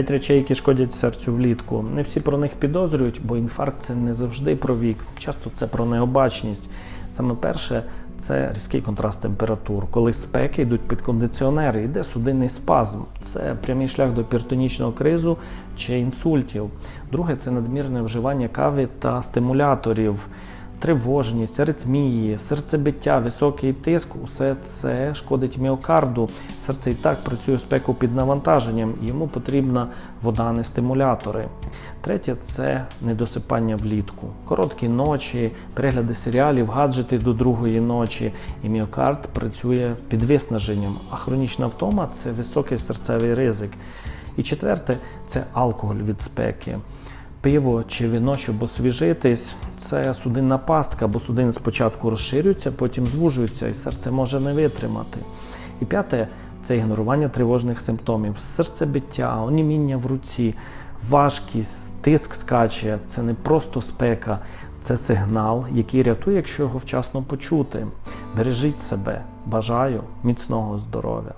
П'ять речей, які шкодять серцю влітку. Не всі про них підозрюють, бо інфаркт це не завжди про вік. Часто це про необачність. Саме перше це різкий контраст температур. Коли спеки йдуть під кондиціонер, йде судинний спазм. Це прямий шлях до піртонічного кризу чи інсультів. Друге це надмірне вживання кави та стимуляторів. Тривожність, аритмії, серцебиття, високий тиск усе це шкодить міокарду. Серце і так працює спеку під навантаженням, йому потрібна вода, не стимулятори. Третє це недосипання влітку. Короткі ночі, перегляди серіалів, гаджети до другої ночі. І міокард працює під виснаженням. А хронічна втома це високий серцевий ризик. І четверте це алкоголь від спеки. Пиво чи вино, щоб освіжитись, це судинна пастка, бо судини спочатку розширюються, потім звужуються, і серце може не витримати. І п'яте це ігнорування тривожних симптомів, серцебиття, оніміння в руці, важкість, тиск скаче. Це не просто спека, це сигнал, який рятує, якщо його вчасно почути. Бережіть себе, бажаю міцного здоров'я.